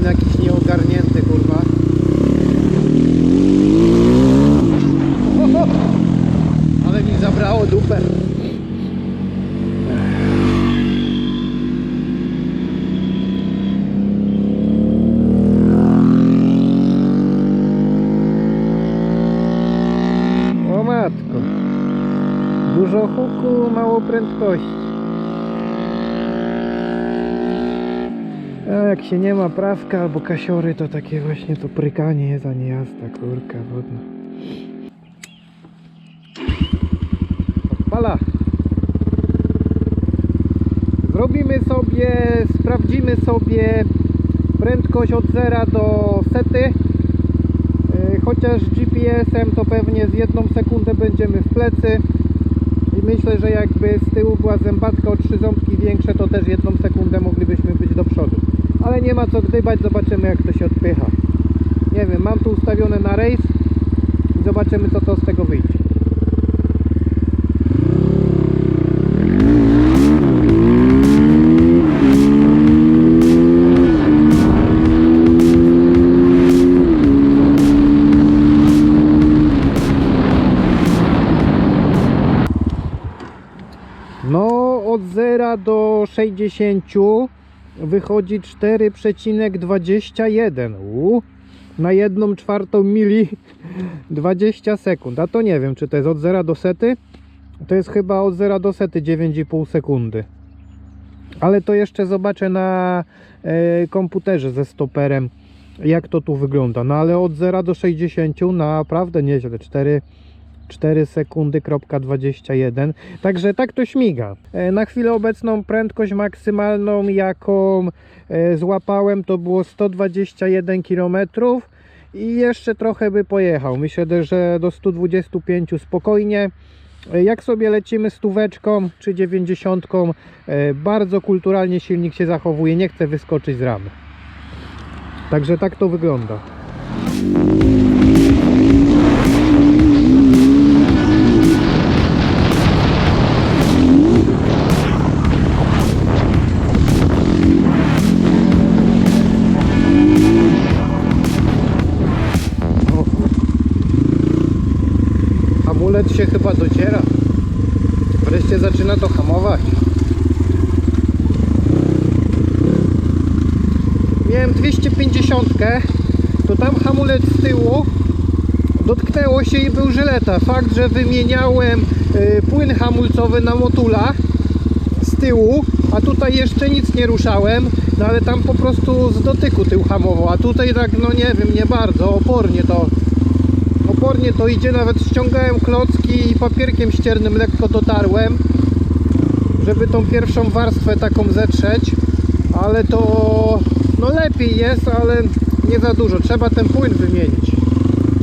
ten jakiś nieogarnięty, kurwa. Ale mi zabrało dupę. O matko. Dużo huku, mało prędkości. A jak się nie ma prawka albo kasiory, to takie właśnie to prykanie jest, a nie jazda, kurka wodna. Odpala. Zrobimy sobie, sprawdzimy sobie prędkość od zera do sety. Yy, Chociaż GPS-em to pewnie z jedną sekundę będziemy w plecy. I myślę, że jakby z tyłu była zębatka o trzy ząbki większe, to też jedną sekundę moglibyśmy być do przodu. Ale nie ma co gdybać, zobaczymy jak to się odpycha. Nie wiem, mam tu ustawione na rejs i zobaczymy co to z tego wyjdzie. No, od 0 do 60 wychodzi 4,21 U, na jedną czwartą mili 20 sekund. A to nie wiem, czy to jest od 0 do sety. To jest chyba od 0 do sety 9,5 sekundy. Ale to jeszcze zobaczę na e, komputerze ze stoperem, jak to tu wygląda. No ale od 0 do 60 naprawdę nieźle. 4 4 sekundy, kropka 21. Także tak to śmiga. E, Na chwilę obecną prędkość maksymalną, jaką e, złapałem, to było 121 km i jeszcze trochę by pojechał. Myślę, że do 125 spokojnie. E, Jak sobie lecimy stóweczką czy 90, e, bardzo kulturalnie silnik się zachowuje, nie chce wyskoczyć z ramy. Także tak to wygląda. Chyba dociera. Wreszcie zaczyna to hamować. Miałem 250, to tam hamulec z tyłu dotknęło się i był żyleta. Fakt, że wymieniałem y, płyn hamulcowy na motulach z tyłu, a tutaj jeszcze nic nie ruszałem, no ale tam po prostu z dotyku tył hamował, a tutaj tak, no nie wiem, nie bardzo, opornie to to idzie, nawet ściągałem klocki i papierkiem ściernym lekko dotarłem, żeby tą pierwszą warstwę taką zetrzeć, ale to no lepiej jest, ale nie za dużo, trzeba ten płyn wymienić.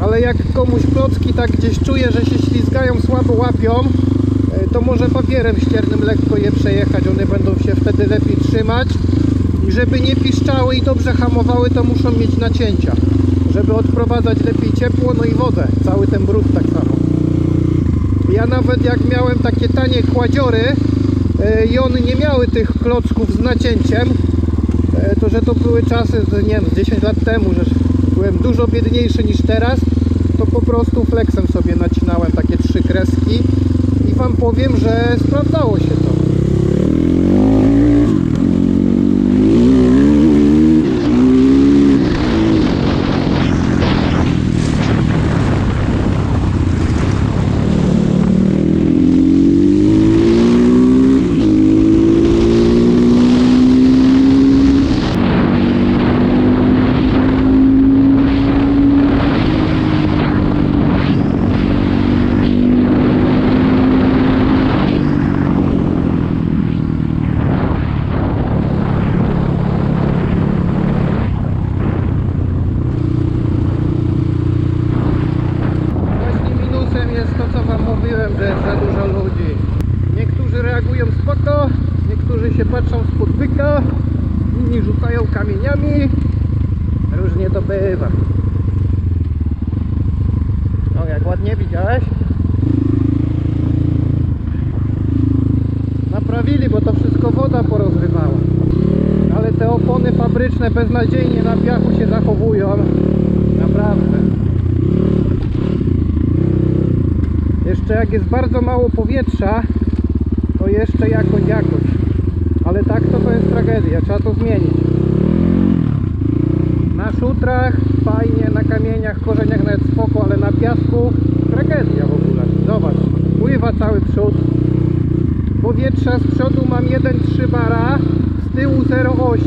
Ale jak komuś klocki tak gdzieś czuje, że się ślizgają, słabo łapią, e, to może papierem ściernym lekko je przejechać, one będą się wtedy lepiej trzymać. I żeby nie piszczały i dobrze hamowały, to muszą mieć nacięcia, żeby odprowadzać lepiej ciepło, no i wodę, cały ten brud tak samo. Ja nawet jak miałem takie tanie kładziory e, i one nie miały tych klocków z nacięciem, e, to że to były czasy, nie wiem, z 10 lat temu, że byłem dużo biedniejszy niż teraz, to po prostu flexem sobie nacinałem takie trzy kreski i Wam powiem, że sprawdzało się to. Właśnie minusem jest to, co Wam mówiłem, że jest za dużo ludzi. Niektórzy reagują spoko, niektórzy się patrzą spod byka, inni rzucają kamieniami. Różnie to bywa. O, jak ładnie widziałeś? Naprawili, bo to wszystko woda porozrywała. Ale te opony fabryczne beznadziejnie na piachu się zachowują. Naprawdę. Jeszcze jak jest bardzo mało powietrza, to jeszcze jakoś, jakoś. Ale tak to to jest tragedia, trzeba to zmienić. Na szutrach fajnie, na kamieniach, korzeniach nawet spoko, ale na piasku tragedia w ogóle. Zobacz, pływa cały przód. Powietrza z przodu mam 1,3 bara, z tyłu 0,8.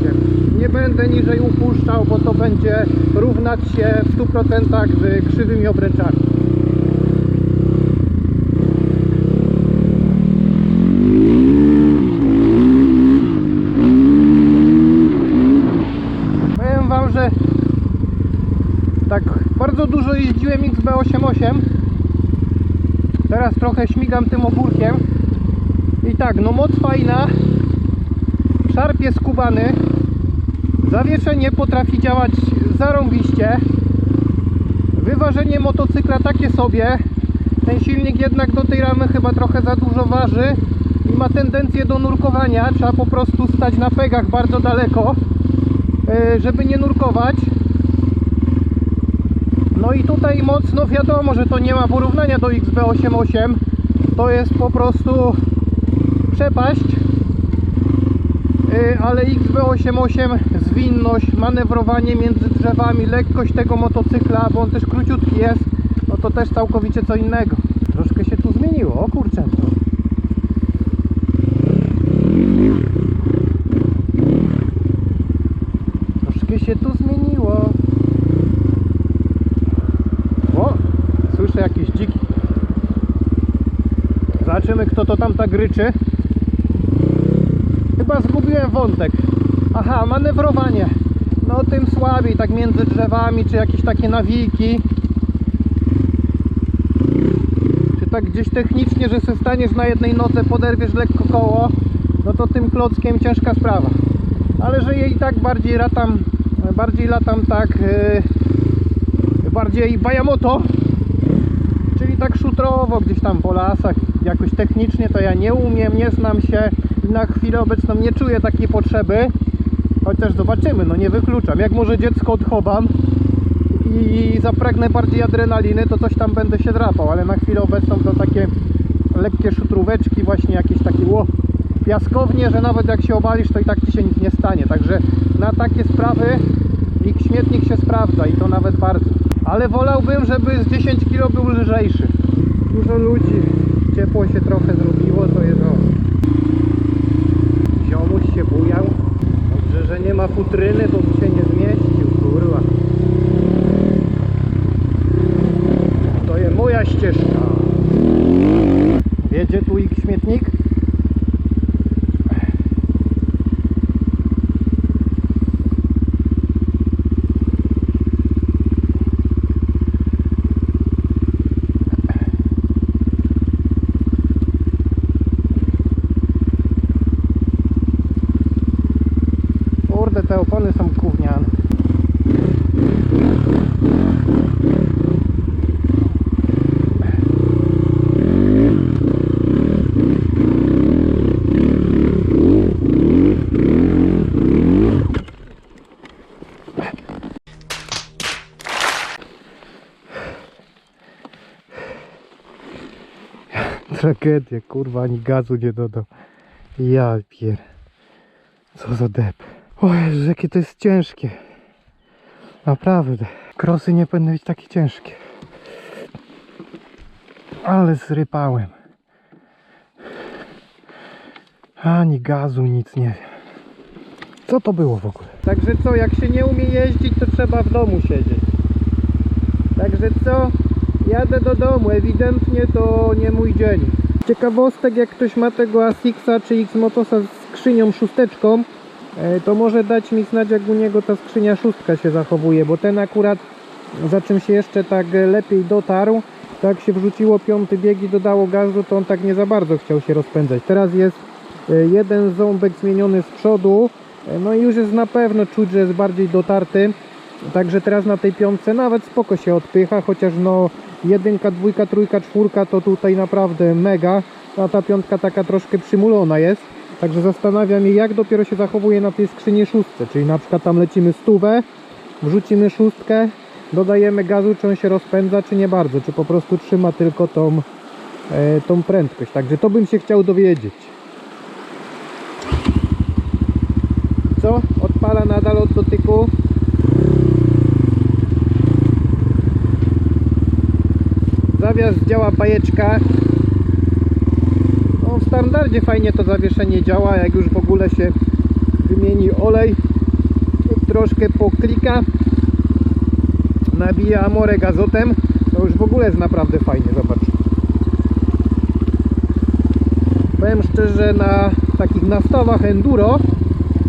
Nie będę niżej upuszczał, bo to będzie równać się w 100% z krzywymi obręczami. Powiem Wam, że tak bardzo dużo jeździłem XB88 teraz trochę śmigam tym ogórkiem. I tak, no moc fajna. Szarp jest skubany. Zawieszenie potrafi działać zarąbiście. Wyważenie motocykla takie sobie. Ten silnik jednak do tej ramy chyba trochę za dużo waży i ma tendencję do nurkowania. Trzeba po prostu stać na pegach bardzo daleko e, żeby nie nurkować no i tutaj mocno wiadomo, że to nie ma porównania do XB88 to jest po prostu przepaść Yy, ale XB88 zwinność, manewrowanie między drzewami, lekkość tego motocykla, bo on też króciutki jest, no to też całkowicie co innego. Troszkę się tu zmieniło, o kurczę. Troszkę się tu zmieniło. O, słyszę jakieś dziki. Zobaczymy kto to tam tak ryczy. Chyba zgubiłem wątek. Aha, manewrowanie. No tym słabiej, tak między drzewami, czy jakieś takie nawiki. Czy tak gdzieś technicznie, że sobie staniesz na jednej nodze, poderwiesz lekko koło, no to tym klockiem ciężka sprawa. Ale że jej tak bardziej latam, bardziej latam tak, yy, bardziej bajamoto, czyli tak szutrowo gdzieś tam po lasach, jakoś technicznie to ja nie umiem, nie znam się i na chwilę obecną nie czuję takiej potrzeby, chociaż zobaczymy, no nie wykluczam, jak może dziecko odchowam i zapragnę bardziej adrenaliny, to coś tam będę się drapał, ale na chwilę obecną to takie lekkie szutróweczki, właśnie jakieś takie ło, piaskownie, że nawet jak się obalisz, to i tak ci się nic nie stanie, także na takie sprawy ich śmietnik się sprawdza i to nawet bardzo. Ale wolałbym, żeby z 10 kg był lżejszy. Dużo ludzi, ciepło się trochę zrobiło, to jest o. Ziomuś się bujał. Dobrze, że nie ma futryny, to by się nie zmieścił, kurwa. To jest moja ścieżka. Wiedzie tu ich śmietnik? Kurde, te opony są gówniane. Tragedia, kurwa, ani gazu nie dodał. Ja pier... Co za dep. O Jezu, jakie to jest ciężkie. Naprawdę. Krosy nie powinny być takie ciężkie. Ale zrypałem. Ani gazu, nic nie wiem. Co to było w ogóle? Także co, jak się nie umie jeździć, to trzeba w domu siedzieć. Także co? Jadę do domu, ewidentnie to nie mój dzień. Ciekawostek, jak ktoś ma tego Asixa czy X-Motosa z skrzynią szósteczką, e, to może dać mi znać, jak u niego ta skrzynia szóstka się zachowuje, bo ten akurat za czym się jeszcze tak lepiej dotarł, tak się wrzuciło piąty bieg i dodało gazu, to on tak nie za bardzo chciał się rozpędzać. Teraz jest e, jeden ząbek zmieniony z przodu, e, no i już jest na pewno czuć, że jest bardziej dotarty. Także teraz na tej piątce nawet spoko się odpycha, chociaż no jedynka, dwójka, trójka, czwórka to tutaj naprawdę mega, a ta piątka taka troszkę przymulona jest. Także zastanawiam się, jak dopiero się zachowuje na tej skrzyni szóstce. Czyli na przykład tam lecimy stówę, wrzucimy szóstkę, dodajemy gazu, czy on się rozpędza, czy nie bardzo. Czy po prostu trzyma tylko tą, e, tą prędkość. Także to bym się chciał dowiedzieć. Co? Odpala nadal od dotyku. Zawias działa bajeczka. No, w standardzie fajnie to zawieszenie działa, jak już w ogóle się wymieni olej, troszkę poklika, nabija amorek azotem, to już w ogóle jest naprawdę fajnie, zobacz. Powiem szczerze, na takich nastawach enduro,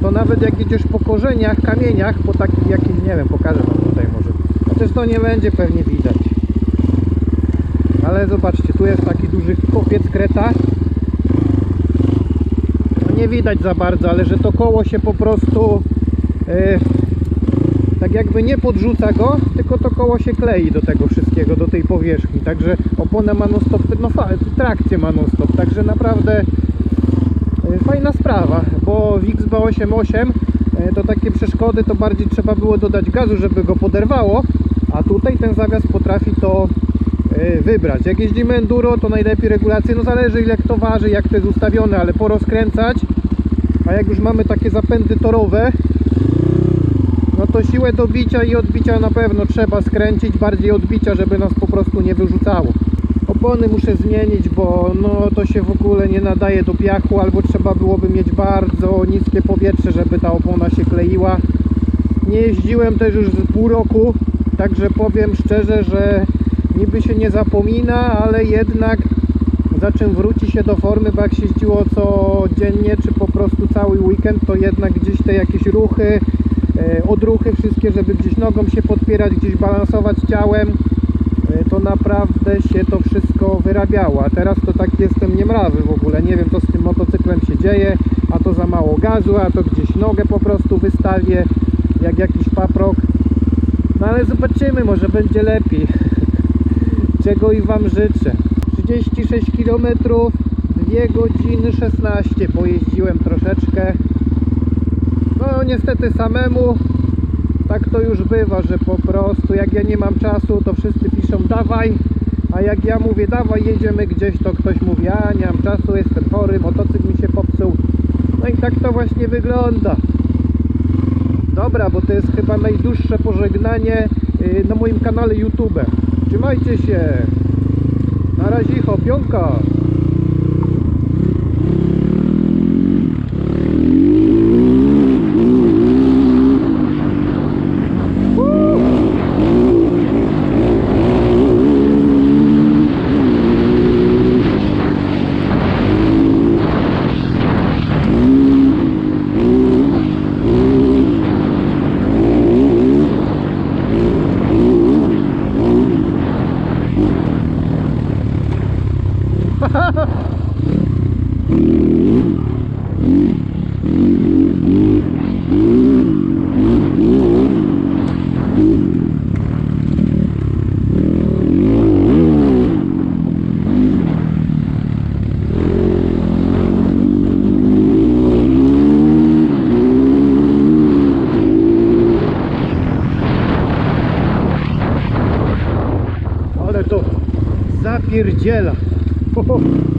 to nawet jak jedziesz po korzeniach, kamieniach, po takich jakich, nie wiem, pokażę wam tutaj może. Chociaż to nie będzie pewnie widać. Ale zobaczcie, tu jest taki duży kopiec kreta. No nie widać za bardzo, ale że to koło się po prostu e, tak jakby nie podrzuca go, tylko to koło się klei do tego wszystkiego, do tej powierzchni. Także opona ma non stop, no trakcję ma non stop, także naprawdę e, fajna sprawa, bo w XB88 e, to takie przeszkody to bardziej trzeba było dodać gazu, żeby go poderwało, a tutaj ten zawias potrafi to wybrać. Jak jeździmy enduro, to najlepiej regulacje, no zależy ile kto waży, jak to jest ustawione, ale porozkręcać, a jak już mamy takie zapędy torowe, no to siłę dobicia i odbicia na pewno trzeba skręcić, bardziej odbicia, żeby nas po prostu nie wyrzucało. Opony muszę zmienić, bo no to się w ogóle nie nadaje do piachu, albo trzeba byłoby mieć bardzo niskie powietrze, żeby ta opona się kleiła. Nie jeździłem też już z pół roku, także powiem szczerze, że niby się nie zapomina, ale jednak za czym wróci się do formy, bo jak się jeździło codziennie, czy po prostu cały weekend, to jednak gdzieś te jakieś ruchy, e, odruchy wszystkie, żeby gdzieś nogą się podpierać, gdzieś balansować ciałem, e, to naprawdę się to wszystko wyrabiało. A teraz to tak jestem niemrawy w ogóle. Nie wiem co z tym motocyklem się dzieje, a to za mało gazu, a to gdzieś nogę po prostu wystawię, jak jakiś paprok. No ale zobaczymy, może będzie lepiej. Czego i Wam życzę. 36 km, 2 godziny 16 pojeździłem troszeczkę. No niestety samemu tak to już bywa, że po prostu jak ja nie mam czasu, to wszyscy piszą dawaj, a jak ja mówię dawaj jedziemy gdzieś, to ktoś mówi a nie mam czasu, jestem chory, motocykl mi się popsuł. No i tak to właśnie wygląda. Dobra, bo to jest chyba najdłuższe pożegnanie y, na moim kanale YouTube. Trzymajcie się. Na razie, pionka. Ale to zapierdziela. Ho.